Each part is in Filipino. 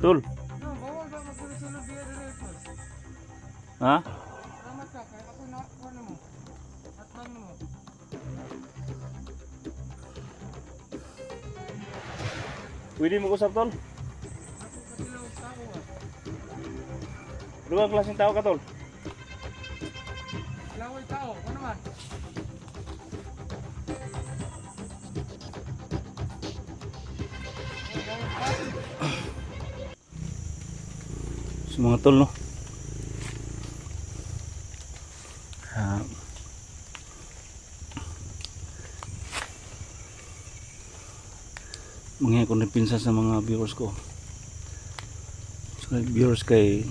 Tol? Ha? Pwede mo usap tol? Ah. Ano klaseng tao ka tol? Mga tol no? Ah. Mga ko pinsa sa mga viewers ko. Sa viewers kay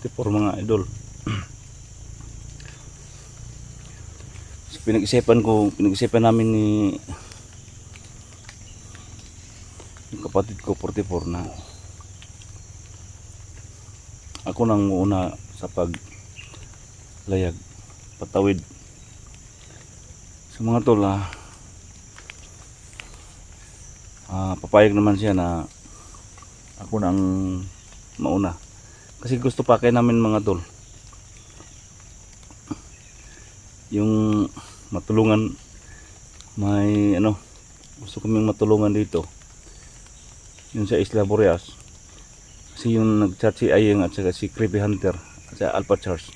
44 mga idol. so, pinag-isipan ko, pinag-isipan namin ni yung kapatid ko 44 na ako nang una sa paglayag patawid. Sa mga tol ah, ah, papayag naman siya na ako nang mauna. Kasi gusto pa kay namin mga tol yung matulungan may ano gusto kaming matulungan dito. Yun sa Isla Boreas kasi yung nag-chat si Ayeng at saka si Creepy Hunter sa Alpha Charles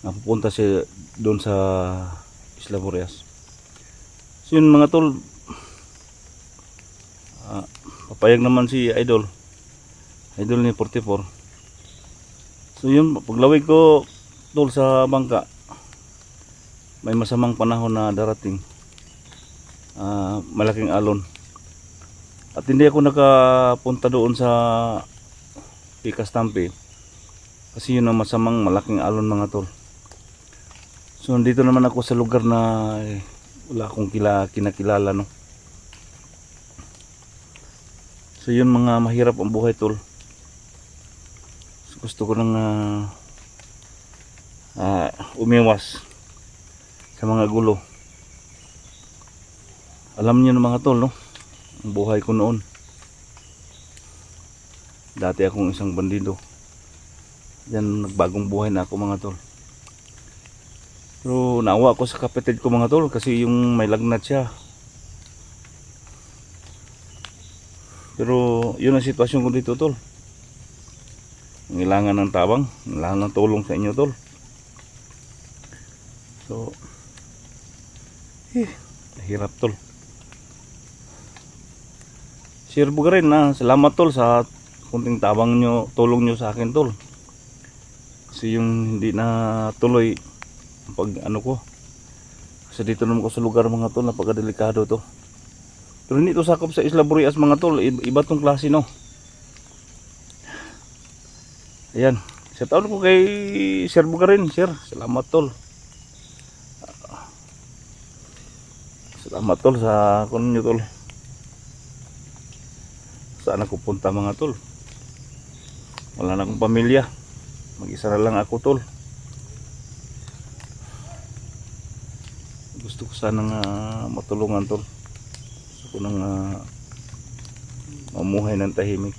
napupunta siya doon sa Isla Boreas. So yun mga tol ah, papayag naman si Idol. Idol ni 44 so yun paglawig ko tol sa bangka may masamang panahon na darating. Ah, malaking alon. At hindi ako nakapunta doon sa Pikas Tampi kasi yun ang masamang malaking alon mga tol. So nandito naman ako sa lugar na eh, wala akong kila, kinakilala no? So yun mga mahirap ang buhay tol. So, gusto ko nang ah, ah, umiwas sa mga gulo. Alam niyo na mga tol no? Ang buhay ko noon dati akong isang bandido. Yan nagbagong buhay na ako mga tol. Pero naawa ako sa kapatid ko mga tol kasi yung may lagnat siya. Pero yun ang sitwasyon ko dito tol. Nangailangan ng tabang Nangailangan ng tulong sa inyo tol. So eh, hirap tol. Sir Bugarin na salamat tol sa kunting tabang nyo, tulong nyo sa akin tol. Kasi yung hindi na tuloy pag ano ko. Kasi dito naman ko sa lugar mga tol, napakadelikado to. Pero hindi to sakop sa Isla Burias mga tol, iba, tong klase no. Ayan, sa taon ko kay Sir Bugarin, Sir, salamat tol. Salamat tol sa kuno nyo tol. Saan ako punta mga tol? Wala na akong pamilya. Mag-isa na lang ako tol. Gusto ko sanang ah, matulungan tol. Gusto ko nang ah, mamuhay ng tahimik.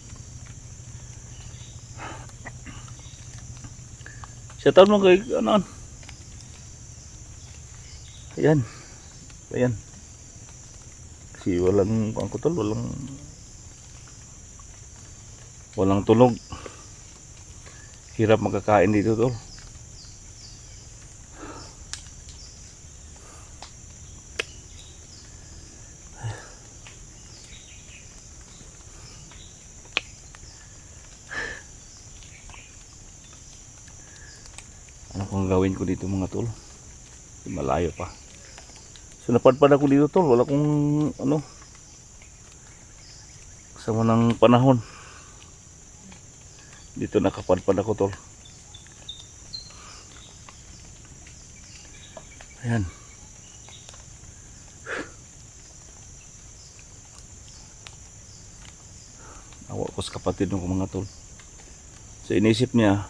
Siya taon mo kay ano? Ayan. Ayan. Kasi walang ang tol, walang walang tulog hirap makakain dito tol. Ano kung gawin ko dito mga tol? Malayo pa. So napadpad ako dito tol. Wala kong ano kasama ng panahon dito nakapadpad ako tol. Ayan. Awa ko sa kapatid ng mga tol. So inisip niya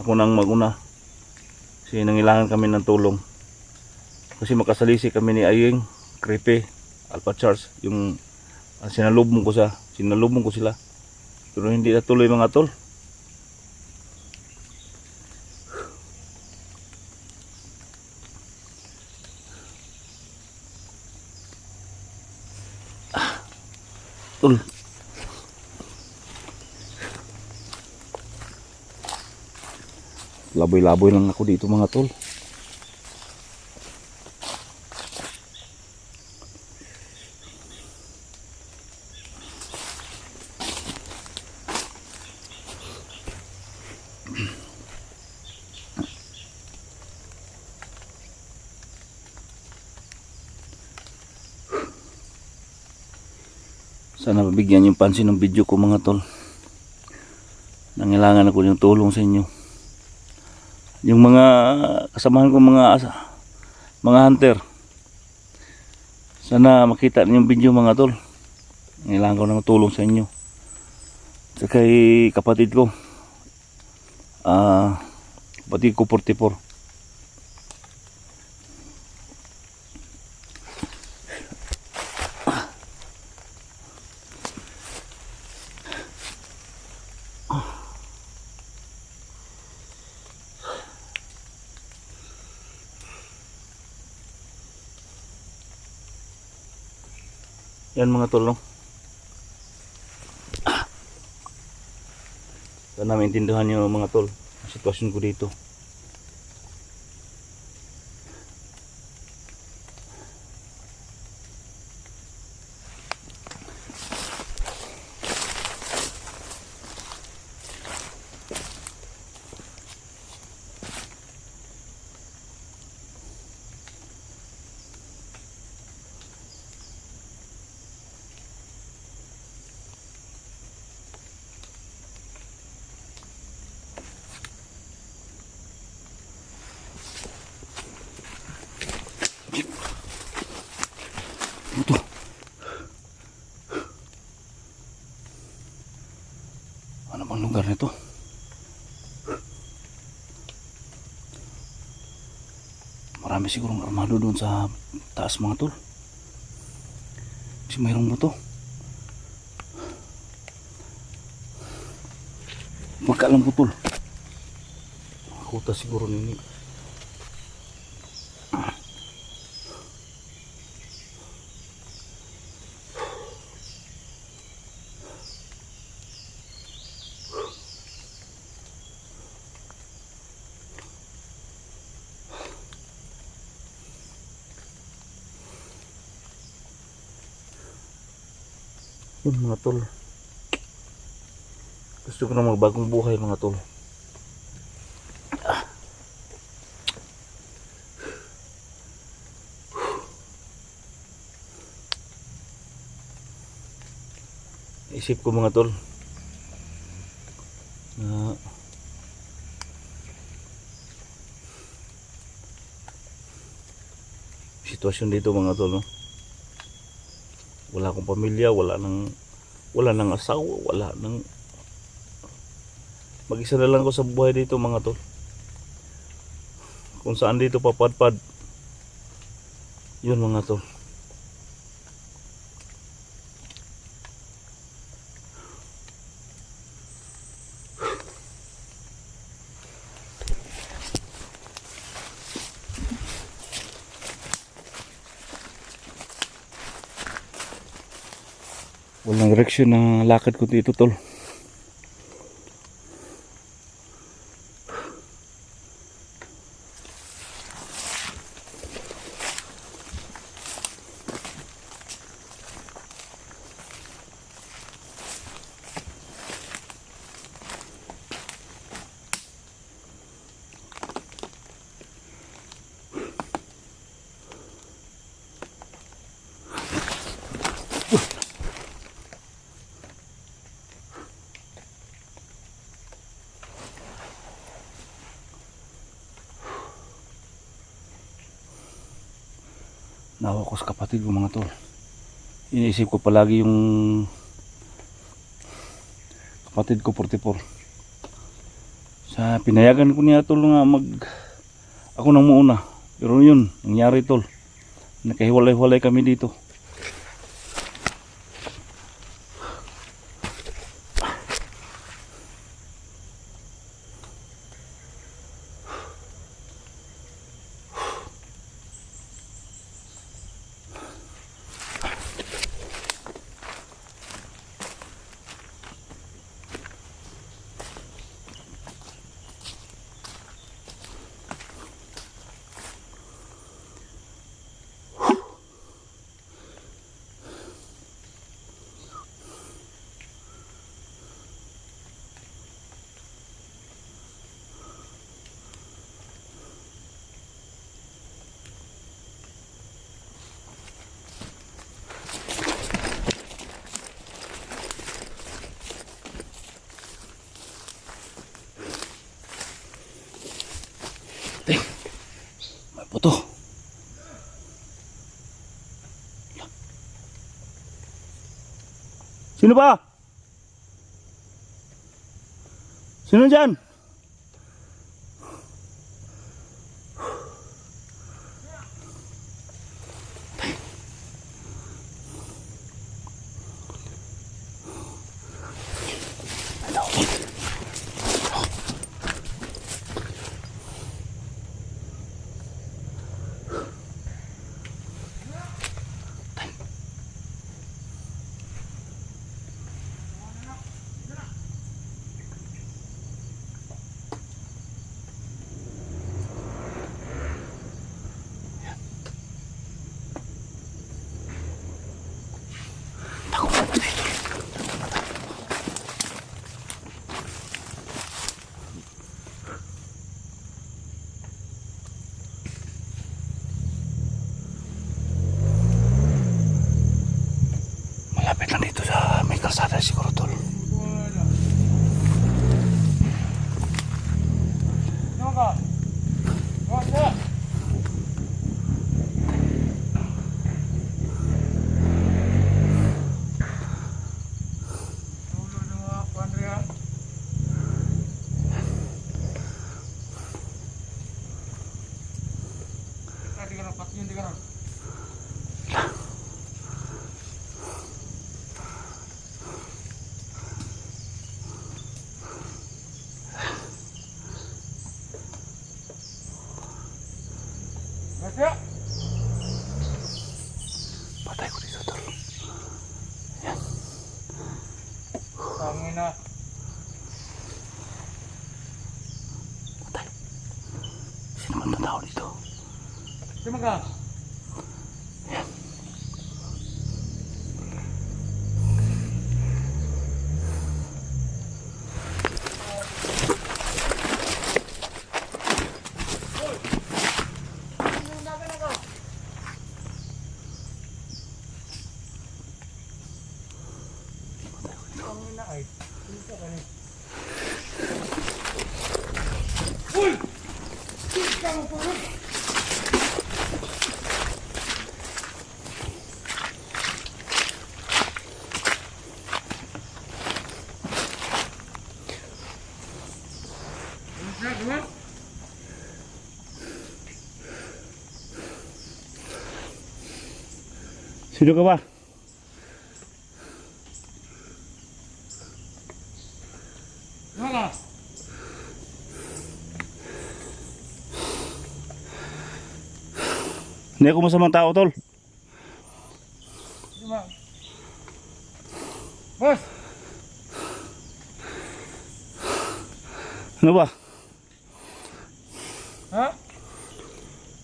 ako nang maguna. Kasi nangilangan kami ng tulong. Kasi makasalisi kami ni Ayeng Crepe Alpha Charles yung uh, sinalubong ko sa sinalubong ko sila Pero hindi natuloy mga tol. Ah, Tol. Laboy-laboy lang ako dito mga tol. Sana mabigyan yung pansin ng video ko mga tol. Nangailangan ako ng tulong sa inyo. Yung mga kasamahan ko mga asa, mga hunter. Sana makita niyo yung video mga tol. Nangailangan ko ng tulong sa inyo. Sa kay kapatid ko. Ah, kapatid ko 44. Yan mga? Ah. Sana maintindihan nyo mga tol ang sitwasyon ko dito. Ito. Ano bang lugar nito? Marami sigurong armado doon sa taas mga tol. Kasi mayroong buto. Magkaalam po tol. Kuta siguro nini. Yun mga tol. Gusto ko na magbagong buhay mga tol. Ah. Isip ko mga tol. Na sitwasyon dito mga tol no wala akong pamilya, wala nang wala nang asawa, wala nang mag-isa na lang ko sa buhay dito mga tol. Kung saan dito papadpad. Yun mga tol. Walang direksyon na lakad ko dito tol. Nawa ko sa kapatid ko mga tol. Iniisip ko palagi yung kapatid ko 44. Sa pinayagan ko niya tol nga mag ako nang muuna. Pero yun, nangyari tol. Nakahiwalay-hiwalay kami dito. Puto. Sino ba? Sino dyan? Malapit lang dito sa may kalsada siguro tol. Ano ka? Wag ka. Ulo na mga Andrea. Ah, di ka na, pati yun, di ka na. Masya. Patay ko dito tol. Tangin na. Patay. Sino man na tao dito? Sino Sino ka ba? Wala. Hindi ako masamang tao tol. Boss! Ano ba? Ha?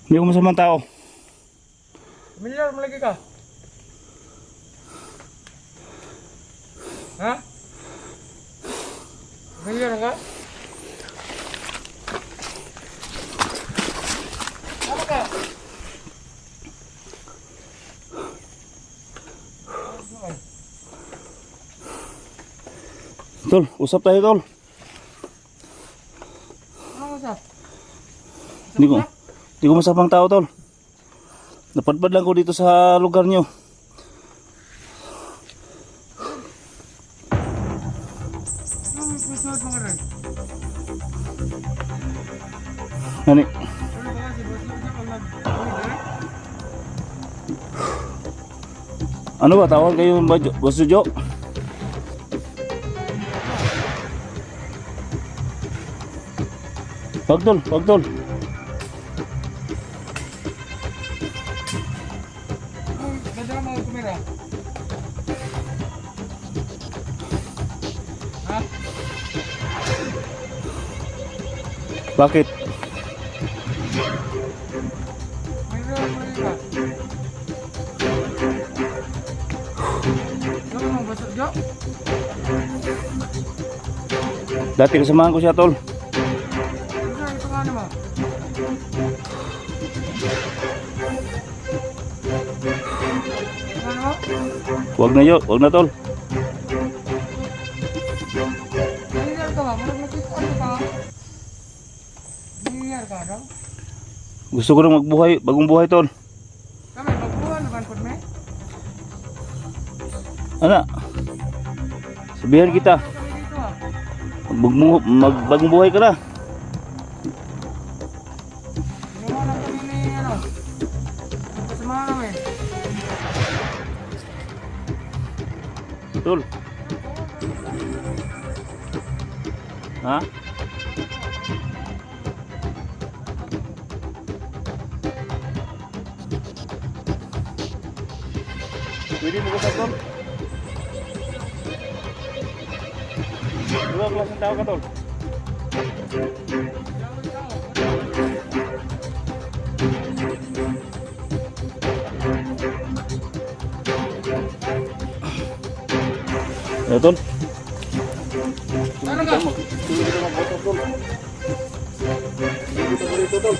Hindi ako masamang tao. Familiar mo lagi ka? Ha? Familiar ka? Ano ka? Tol, usap tayo tol. Ano sa? Hindi ko, hindi ko masamang tao tol. Napadpad lang ko dito sa lugar nyo. Nani, Ano ba kasi? Boss, hindi ka nag... ano ba tawag kayo ba, Jo- Boss Jojo? Wag tol, wag Dati kasamahan ko siya tol. Ano ito nga naman? Ano? Wag na yo, wag na tol. Gusto ko rin magbuhay, bagong buhay tol. Ana? Sabihan kita. Magbagong, magbagong buhay ka na. Tol. Ha? Pwede mo kasap Dua kelas ng tao ka tol? Ano tol? Ano ka? Hindi kita mag-photo tol. Dito tol.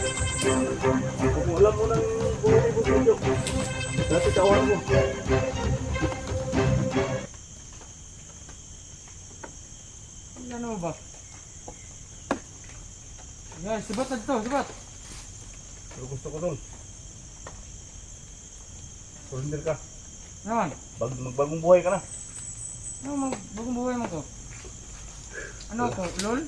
Kung alam mo ng buhay ni Busilyo, dati mo. Mo ba? Yan, sibat na dito, sibat. Pero gusto ko tol. Surrender ka. Naman. Bag magbagong buhay ka na. Ano mag bagong buhay mo to? Ano to? LOL?